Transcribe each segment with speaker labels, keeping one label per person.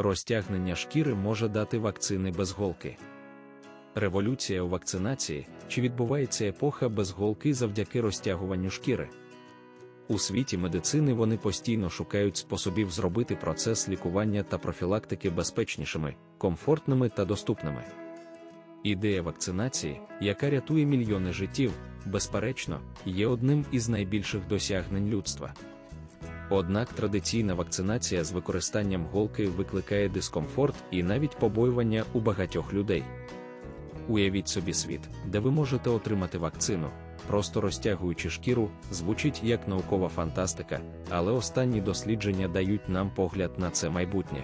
Speaker 1: Розтягнення шкіри може дати вакцини без голки. Революція у вакцинації чи відбувається епоха без голки завдяки розтягуванню шкіри. У світі медицини вони постійно шукають способів зробити процес лікування та профілактики безпечнішими, комфортними та доступними. Ідея вакцинації, яка рятує мільйони життів, безперечно, є одним із найбільших досягнень людства. Однак традиційна вакцинація з використанням голки викликає дискомфорт і навіть побоювання у багатьох людей. Уявіть собі світ, де ви можете отримати вакцину, просто розтягуючи шкіру, звучить як наукова фантастика, але останні дослідження дають нам погляд на це майбутнє.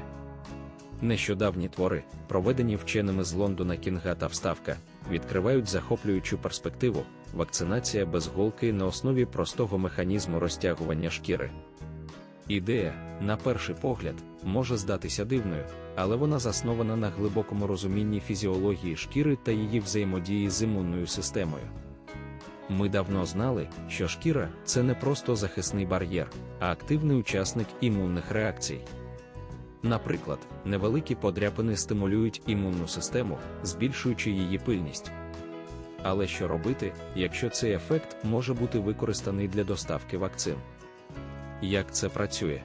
Speaker 1: Нещодавні твори, проведені вченими з Лондона Кінга та Вставка, відкривають захоплюючу перспективу вакцинація без голки на основі простого механізму розтягування шкіри. Ідея, на перший погляд, може здатися дивною, але вона заснована на глибокому розумінні фізіології шкіри та її взаємодії з імунною системою. Ми давно знали, що шкіра це не просто захисний бар'єр, а активний учасник імунних реакцій. Наприклад, невеликі подряпини стимулюють імунну систему, збільшуючи її пильність. Але що робити, якщо цей ефект може бути використаний для доставки вакцин? Як це працює?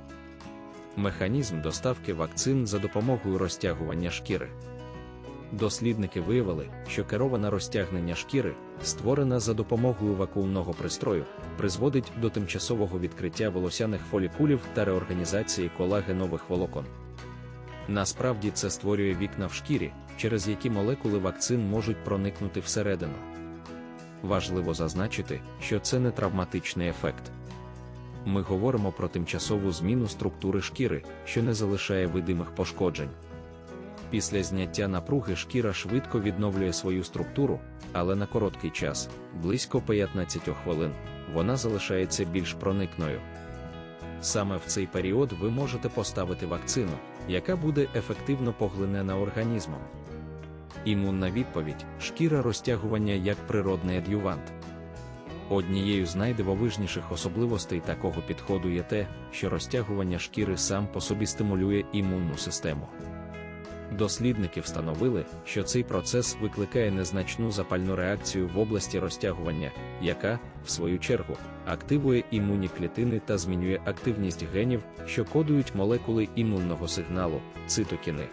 Speaker 1: Механізм доставки вакцин за допомогою розтягування шкіри. Дослідники виявили, що кероване розтягнення шкіри, створене за допомогою вакуумного пристрою, призводить до тимчасового відкриття волосяних фолікулів та реорганізації колагенових волокон. Насправді це створює вікна в шкірі, через які молекули вакцин можуть проникнути всередину. Важливо зазначити, що це не травматичний ефект. Ми говоримо про тимчасову зміну структури шкіри, що не залишає видимих пошкоджень. Після зняття напруги шкіра швидко відновлює свою структуру, але на короткий час, близько 15 хвилин, вона залишається більш проникною. Саме в цей період ви можете поставити вакцину, яка буде ефективно поглинена організмом. Імунна відповідь шкіра розтягування як природний ад'ювант. Однією з найдивовижніших особливостей такого підходу є те, що розтягування шкіри сам по собі стимулює імунну систему. Дослідники встановили, що цей процес викликає незначну запальну реакцію в області розтягування, яка, в свою чергу, активує імунні клітини та змінює активність генів, що кодують молекули імунного сигналу цитокіни.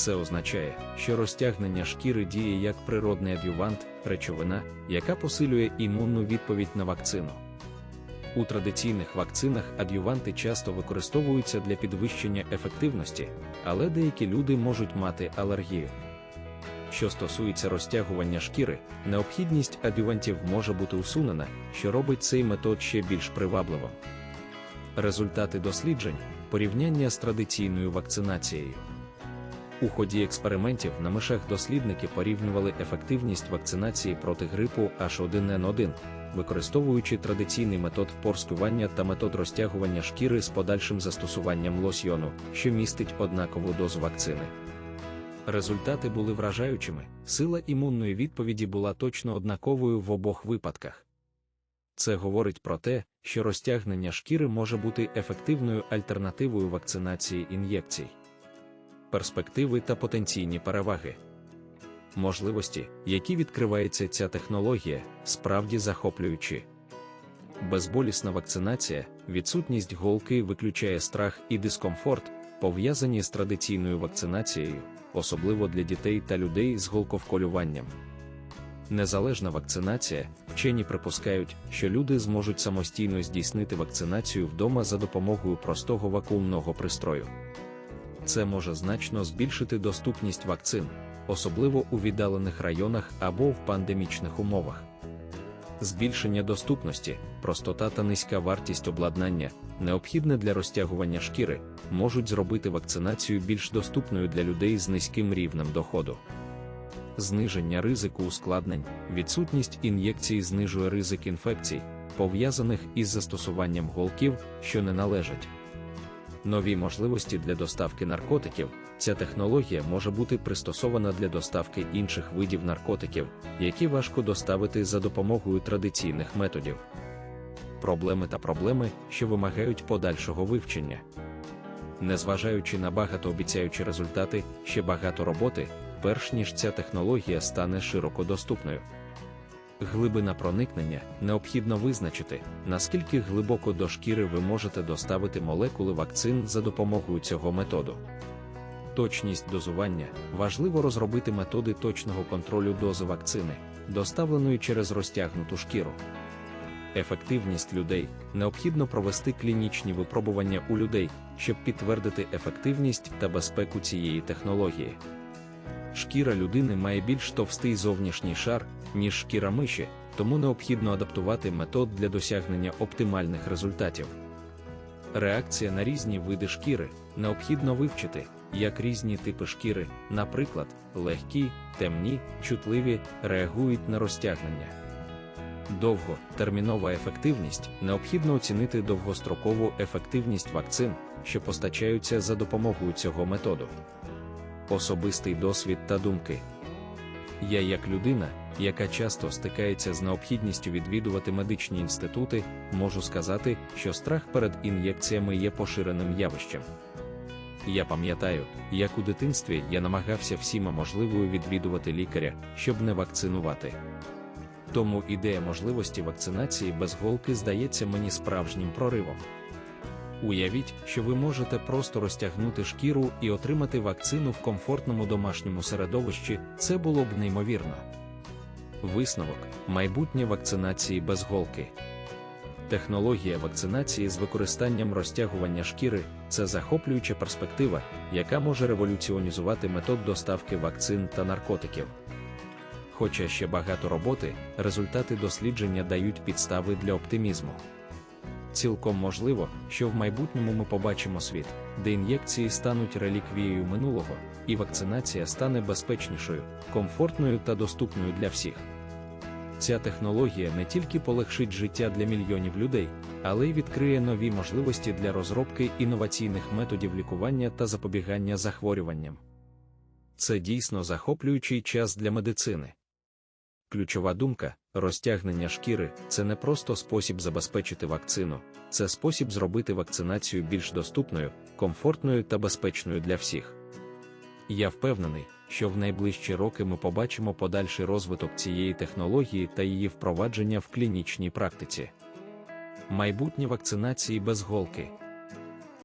Speaker 1: Це означає, що розтягнення шкіри діє як природний адювант, речовина, яка посилює імунну відповідь на вакцину. У традиційних вакцинах адюванти часто використовуються для підвищення ефективності, але деякі люди можуть мати алергію. Що стосується розтягування шкіри, необхідність адювантів може бути усунена, що робить цей метод ще більш привабливим. Результати досліджень порівняння з традиційною вакцинацією. У ході експериментів на мишах дослідники порівнювали ефективність вакцинації проти грипу H1N1, використовуючи традиційний метод впорскування та метод розтягування шкіри з подальшим застосуванням лосьйону, що містить однакову дозу вакцини. Результати були вражаючими, сила імунної відповіді була точно однаковою в обох випадках. Це говорить про те, що розтягнення шкіри може бути ефективною альтернативою вакцинації ін'єкцій. Перспективи та потенційні переваги. Можливості, які відкривається ця технологія, справді захоплюючі. Безболісна вакцинація, відсутність голки виключає страх і дискомфорт, пов'язані з традиційною вакцинацією, особливо для дітей та людей з голковколюванням. Незалежна вакцинація, вчені припускають, що люди зможуть самостійно здійснити вакцинацію вдома за допомогою простого вакуумного пристрою. Це може значно збільшити доступність вакцин, особливо у віддалених районах або в пандемічних умовах. Збільшення доступності, простота та низька вартість обладнання, необхідне для розтягування шкіри, можуть зробити вакцинацію більш доступною для людей з низьким рівнем доходу. Зниження ризику ускладнень, відсутність ін'єкцій знижує ризик інфекцій, пов'язаних із застосуванням голків, що не належать нові можливості для доставки наркотиків. Ця технологія може бути пристосована для доставки інших видів наркотиків, які важко доставити за допомогою традиційних методів. Проблеми та проблеми, що вимагають подальшого вивчення. незважаючи на багатообіцяючі результати, ще багато роботи, перш ніж ця технологія стане широко доступною. Глибина проникнення необхідно визначити, наскільки глибоко до шкіри ви можете доставити молекули вакцин за допомогою цього методу. Точність дозування важливо розробити методи точного контролю дози вакцини, доставленої через розтягнуту шкіру. Ефективність людей необхідно провести клінічні випробування у людей, щоб підтвердити ефективність та безпеку цієї технології. Шкіра людини має більш товстий зовнішній шар, ніж шкіра миші, тому необхідно адаптувати метод для досягнення оптимальних результатів. Реакція на різні види шкіри необхідно вивчити, як різні типи шкіри, наприклад, легкі, темні, чутливі, реагують на розтягнення. Довго термінова ефективність необхідно оцінити довгострокову ефективність вакцин, що постачаються за допомогою цього методу. Особистий досвід та думки. Я, як людина, яка часто стикається з необхідністю відвідувати медичні інститути, можу сказати, що страх перед ін'єкціями є поширеним явищем. Я пам'ятаю, як у дитинстві я намагався всіма можливою відвідувати лікаря, щоб не вакцинувати. Тому ідея можливості вакцинації без голки здається мені справжнім проривом. Уявіть, що ви можете просто розтягнути шкіру і отримати вакцину в комфортному домашньому середовищі, це було б неймовірно. Висновок майбутнє вакцинації без голки. Технологія вакцинації з використанням розтягування шкіри це захоплююча перспектива, яка може революціонізувати метод доставки вакцин та наркотиків. Хоча ще багато роботи, результати дослідження дають підстави для оптимізму. Цілком можливо, що в майбутньому ми побачимо світ, де ін'єкції стануть реліквією минулого, і вакцинація стане безпечнішою, комфортною та доступною для всіх. Ця технологія не тільки полегшить життя для мільйонів людей, але й відкриє нові можливості для розробки інноваційних методів лікування та запобігання захворюванням. Це дійсно захоплюючий час для медицини. Ключова думка розтягнення шкіри це не просто спосіб забезпечити вакцину, це спосіб зробити вакцинацію більш доступною, комфортною та безпечною для всіх. Я впевнений, що в найближчі роки ми побачимо подальший розвиток цієї технології та її впровадження в клінічній практиці. Майбутнє вакцинації без голки.